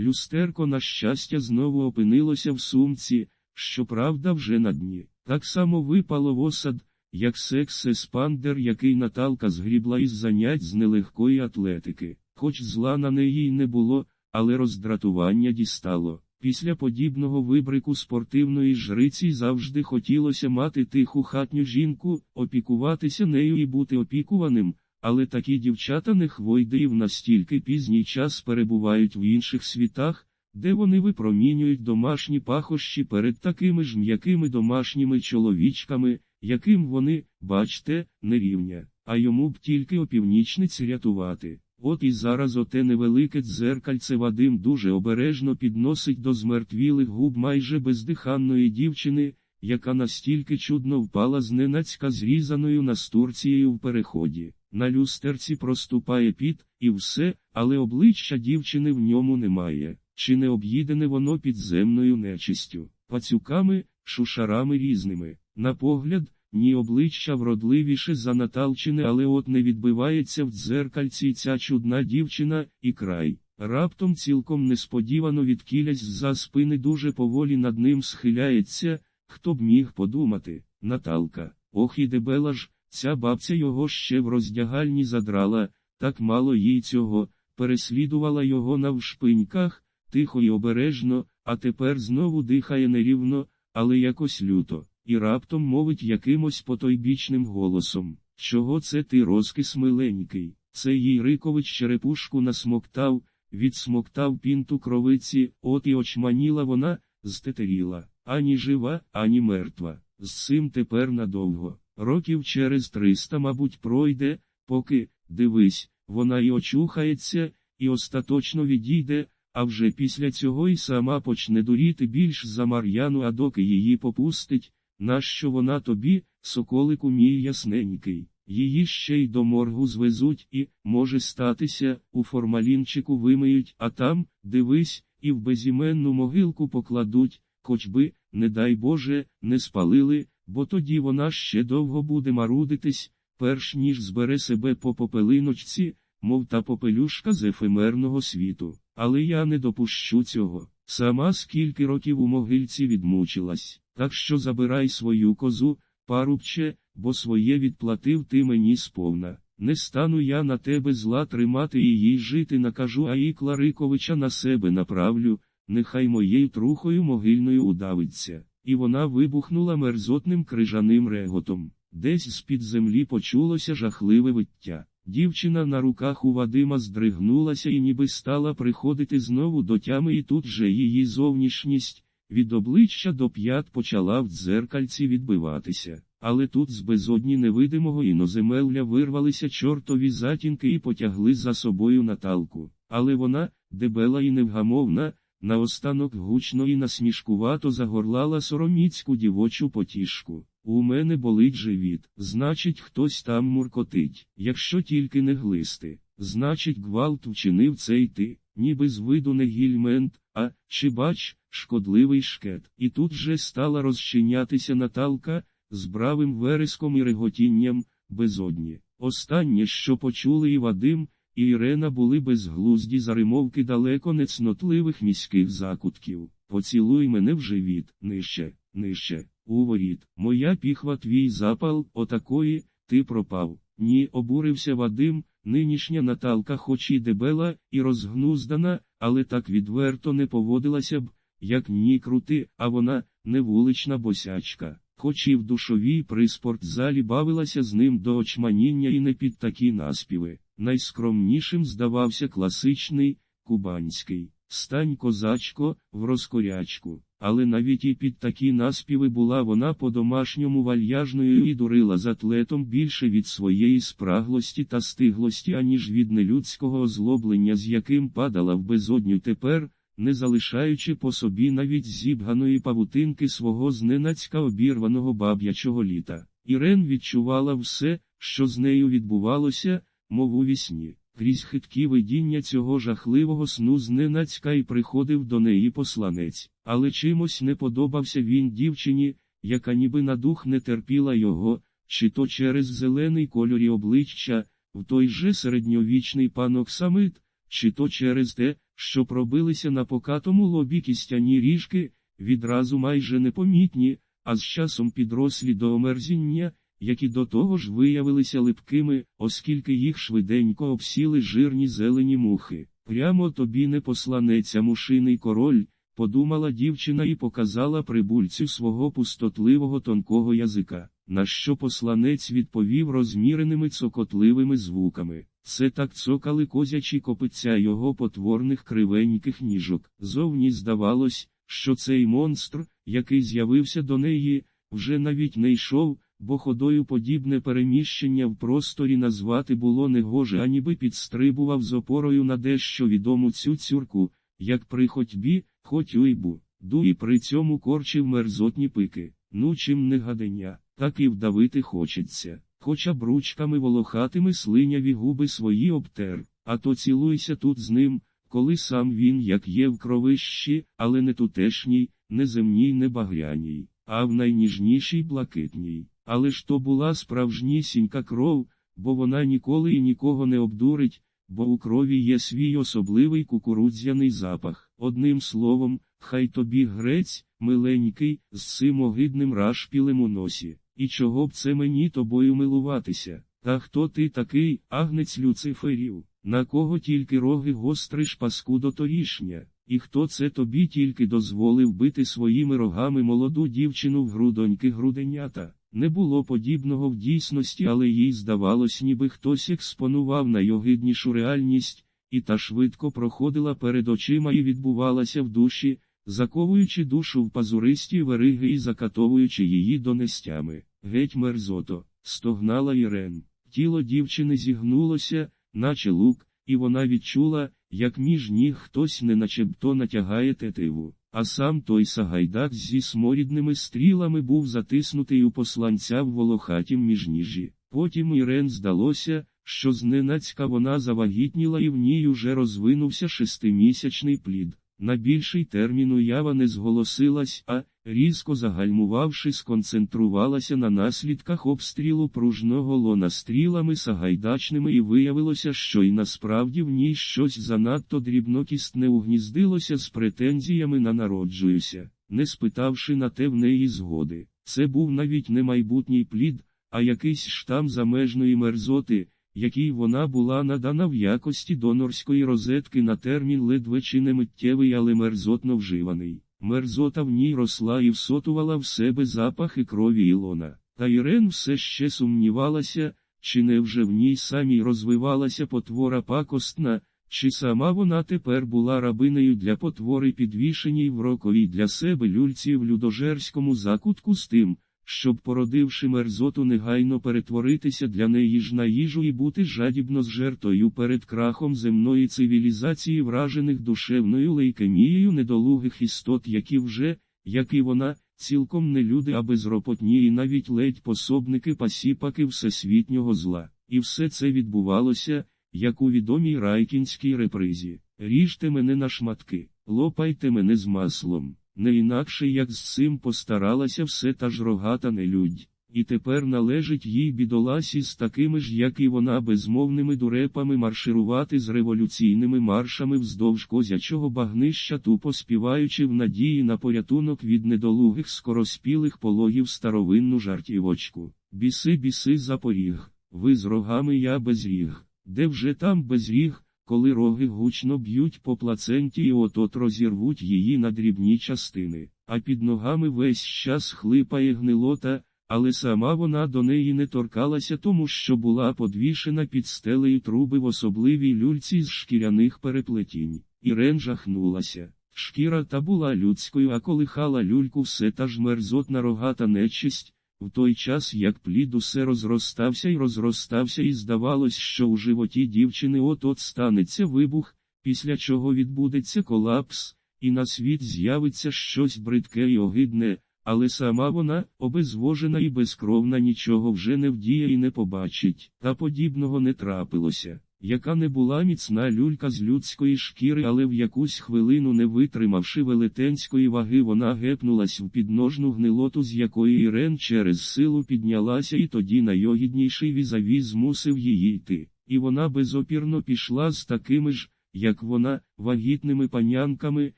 Люстерко, на щастя, знову опинилося в сумці, щоправда, вже на дні. Так само випало в осад, як секс-еспандер, який Наталка згрібла із занять з нелегкої атлетики. Хоч зла на неї й не було, але роздратування дістало. Після подібного вибрику спортивної жриці завжди хотілося мати тиху хатню жінку, опікуватися нею і бути опікуваним, але такі дівчата не хвойди в настільки пізній час перебувають в інших світах, де вони випромінюють домашні пахощі перед такими ж м'якими домашніми чоловічками, яким вони, бачте, не рівня, а йому б тільки опівнічниць рятувати. От і зараз оте невелике дзеркальце Вадим дуже обережно підносить до змертвілих губ майже бездиханної дівчини, яка настільки чудно впала зненацька зрізаною настурцією в переході. На люстерці проступає піт, і все, але обличчя дівчини в ньому немає, чи не об'їдене воно підземною нечистю, пацюками, шушарами різними. На погляд, ні обличчя вродливіше за Наталчине, але от не відбивається в дзеркальці ця чудна дівчина, і край. Раптом цілком несподівано відкілясь за спини дуже поволі над ним схиляється, хто б міг подумати, Наталка, ох і дебела ж, ця бабця його ще в роздягальні задрала, так мало їй цього, переслідувала його навшпиньках, тихо й обережно, а тепер знову дихає нерівно, але якось люто і раптом мовить якимось потойбічним голосом. Чого це ти розкис миленький? Це їй Рикович черепушку насмоктав, відсмоктав пінту кровиці, от і очманіла вона, стетеріла, ані жива, ані мертва. З цим тепер надовго. Років через триста, мабуть, пройде, поки, дивись, вона й очухається, і остаточно відійде, а вже після цього й сама почне дуріти більш за Мар'яну, а доки її попустить, Нащо вона тобі, соколику мій ясненький? Її ще й до моргу звезуть і, може статися, у формалінчику вимиють, а там, дивись, і в безіменну могилку покладуть, хоч би, не дай Боже, не спалили, бо тоді вона ще довго буде марудитись, перш ніж збере себе по попелиночці, мов та попелюшка з ефемерного світу. Але я не допущу цього. Сама скільки років у могильці відмучилась. Так що забирай свою козу, парубче, бо своє відплатив ти мені сповна. Не стану я на тебе зла тримати і їй жити накажу, а і Клариковича на себе направлю, нехай моєю трухою могильною удавиться. І вона вибухнула мерзотним крижаним реготом. Десь з-під землі почулося жахливе виття. Дівчина на руках у Вадима здригнулася і ніби стала приходити знову до тями, і тут же її зовнішність. Від обличчя до п'ят почала в дзеркальці відбиватися, але тут з безодні невидимого іноземелля вирвалися чортові затінки і потягли за собою Наталку. Але вона, дебела і невгамовна, наостанок гучно і насмішкувато загорлала сороміцьку дівочу потішку. У мене болить живіт, значить, хтось там муркотить, якщо тільки не глисти, значить, гвалт вчинив цей ти, ніби з виду не гільмент, а, чи бач, шкодливий шкет. І тут же стала розчинятися Наталка, з бравим вереском і реготінням, безодні. Останнє, що почули і Вадим, і Ірена були безглузді заримовки далеко нецнотливих міських закутків. Поцілуй мене в живіт, нижче, нижче, у воріт. Моя піхва твій запал, отакої, ти пропав. Ні, обурився Вадим, нинішня Наталка хоч і дебела, і розгнуздана, але так відверто не поводилася б, як ні крути, а вона не вулична босячка, хоч і в душовій при спортзалі бавилася з ним до очманіння і не під такі наспіви. Найскромнішим здавався класичний, кубанський, стань козачко, в розкорячку. Але навіть і під такі наспіви була вона по-домашньому вальяжною і дурила з атлетом більше від своєї спраглості та стиглості, аніж від нелюдського озлоблення, з яким падала в безодню тепер, не залишаючи по собі навіть зібганої павутинки свого зненацька обірваного баб'ячого літа. Ірен відчувала все, що з нею відбувалося, мов у вісні. Крізь хиткі видіння цього жахливого сну зненацька і приходив до неї посланець, але чимось не подобався він дівчині, яка ніби на дух не терпіла його, чи то через зелений кольорі обличчя, в той же середньовічний панок самит, чи то через те, що пробилися на покатому лобі кістяні ріжки, відразу майже непомітні, а з часом підрослі до омерзіння, які до того ж виявилися липкими, оскільки їх швиденько обсіли жирні зелені мухи. Прямо тобі не посланеться мушиний король, подумала дівчина і показала прибульцю свого пустотливого тонкого язика, на що посланець відповів розміреними цокотливими звуками. Це так цокали козячі копиця його потворних кривеньких ніжок. Зовні здавалось, що цей монстр, який з'явився до неї, вже навіть не йшов, бо ходою подібне переміщення в просторі назвати було негоже, аніби підстрибував з опорою на дещо відому цю цюрку, як при ходьбі, хоч уйбу, ду і при цьому корчив мерзотні пики. Ну чим не гадення, так і вдавити хочеться. Хоча б ручками волохатими слиняві губи свої обтер, а то цілуйся тут з ним, коли сам він як є в кровищі, але не тутешній, не земній, не багряній, а в найніжнішій блакитній. Але ж то була справжнісінька кров, бо вона ніколи і нікого не обдурить, бо у крові є свій особливий кукурудзяний запах. Одним словом, хай тобі грець, миленький, з цим огидним рашпілем у носі. І чого б це мені тобою милуватися? Та хто ти такий, агнець Люциферів, на кого тільки роги гостриш паскудо торішня, і хто це тобі тільки дозволив бити своїми рогами молоду дівчину в грудоньки груденята? Не було подібного в дійсності, але їй здавалось, ніби хтось експонував найогиднішу реальність, і та швидко проходила перед очима і відбувалася в душі, заковуючи душу в пазуристі вериги і закатовуючи її донестями. Геть мерзото, стогнала Ірен. Тіло дівчини зігнулося, наче лук, і вона відчула, як між ніг хтось неначебто натягає тетиву. А сам той сагайдак зі сморідними стрілами був затиснутий у посланця в волохатім міжніжі. Потім Ірен здалося, що зненацька вона завагітніла і в ній уже розвинувся шестимісячний плід. На більший термін уява не зголосилась, а, різко загальмувавши, сконцентрувалася на наслідках обстрілу пружного лона стрілами сагайдачними, і виявилося, що й насправді в ній щось занадто дрібнокістне угніздилося з претензіями на народжуюся, не спитавши на те в неї згоди. Це був навіть не майбутній плід, а якийсь штам замежної мерзоти якій вона була надана в якості донорської розетки на термін ледве чи не миттєвий, але мерзотно вживаний. Мерзота в ній росла і всотувала в себе запахи крові Ілона. Та Ірен все ще сумнівалася, чи не вже в ній самій розвивалася потвора пакостна, чи сама вона тепер була рабинею для потвори підвішеній в роковій для себе люльці в людожерському закутку з тим, щоб, породивши мерзоту, негайно перетворитися для неї ж на їжу і бути жадібно з жертвою перед крахом земної цивілізації, вражених душевною лейкемією недолугих істот, які вже, як і вона, цілком не люди, а безропотні і навіть ледь пособники пасіпаки всесвітнього зла. І все це відбувалося, як у відомій райкінській репризі. Ріжте мене на шматки, лопайте мене з маслом. Не інакше як з цим постаралася все та ж рогата нелюдь, і тепер належить їй бідоласі з такими ж, як і вона, безмовними дурепами марширувати з революційними маршами вздовж козячого багнища, тупо співаючи в надії на порятунок від недолугих скороспілих пологів старовинну жартівочку. Біси, біси, запоріг, ви з рогами я без ріг, де вже там без ріг, коли роги гучно б'ють по плаценті і от-от розірвуть її на дрібні частини, а під ногами весь час хлипає гнилота, але сама вона до неї не торкалася, тому що була подвішена під стелею труби в особливій люльці з шкіряних переплетінь. Ірен жахнулася. Шкіра та була людською, а колихала люльку все та ж мерзотна рогата нечисть. В той час, як плід усе розростався і розростався, і здавалось, що у животі дівчини от-от станеться вибух, після чого відбудеться колапс, і на світ з'явиться щось бридке і огидне, але сама вона, обезвожена і безкровна, нічого вже не вдіє і не побачить, та подібного не трапилося яка не була міцна люлька з людської шкіри, але в якусь хвилину, не витримавши велетенської ваги, вона гепнулась в підножну гнилоту, з якої Ірен через силу піднялася, і тоді найогідніший візавіз змусив її йти. І вона безопірно пішла з такими ж, як вона, вагітними панянками,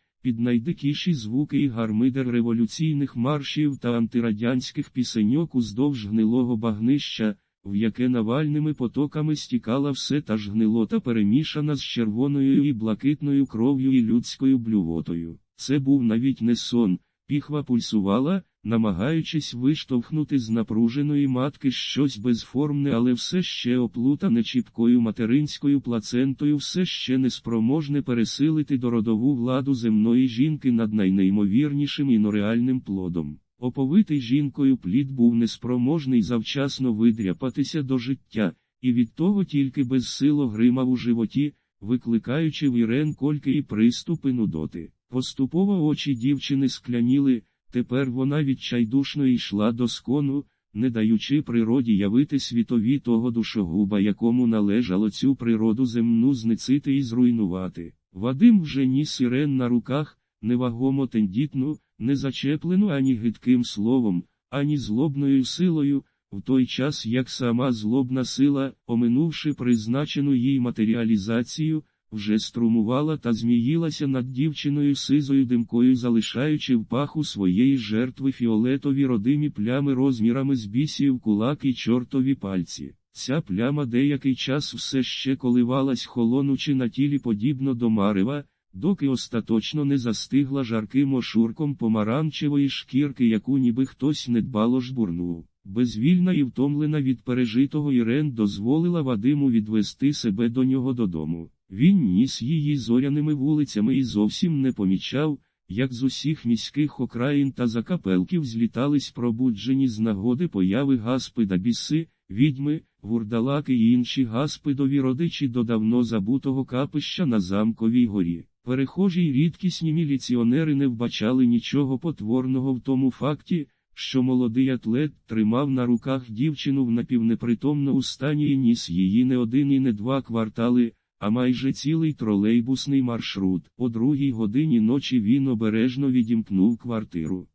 під найдикіші звуки і гармидер революційних маршів та антирадянських пісеньок уздовж гнилого багнища, в яке навальними потоками стікала все та ж гнилота перемішана з червоною і блакитною кров'ю і людською блювотою. Це був навіть не сон, піхва пульсувала, намагаючись виштовхнути з напруженої матки щось безформне, але все ще оплутане чіпкою материнською плацентою, все ще неспроможне пересилити дородову владу земної жінки над найнеймовірнішим інореальним плодом. Оповитий жінкою плід був неспроможний завчасно видряпатися до життя, і від того тільки безсило гримав у животі, викликаючи в Ірен кольки і приступи нудоти. Поступово очі дівчини скляніли, тепер вона відчайдушно йшла до скону, не даючи природі явити світові того душогуба, якому належало цю природу земну знецити і зруйнувати. Вадим вже ніс Ірен на руках, невагомо тендітну, не зачеплену ані гидким словом, ані злобною силою, в той час як сама злобна сила, оминувши призначену їй матеріалізацію, вже струмувала та зміїлася над дівчиною сизою димкою, залишаючи в паху своєї жертви фіолетові родимі плями розмірами з бісів кулак і чортові пальці. Ця пляма деякий час все ще коливалась холонучи на тілі подібно до марева, доки остаточно не застигла жарким ошурком помаранчевої шкірки, яку ніби хтось недбало жбурнув. Безвільна і втомлена від пережитого Ірен дозволила Вадиму відвести себе до нього додому. Він ніс її зоряними вулицями і зовсім не помічав, як з усіх міських окраїн та закапелків злітались пробуджені з нагоди появи гаспи да біси, відьми, вурдалаки і інші гаспидові родичі до давно забутого капища на замковій горі. Перехожі й рідкісні міліціонери не вбачали нічого потворного в тому факті, що молодий атлет тримав на руках дівчину в напівнепритомному стані і ніс її не один і не два квартали, а майже цілий тролейбусний маршрут. О другій годині ночі він обережно відімкнув квартиру.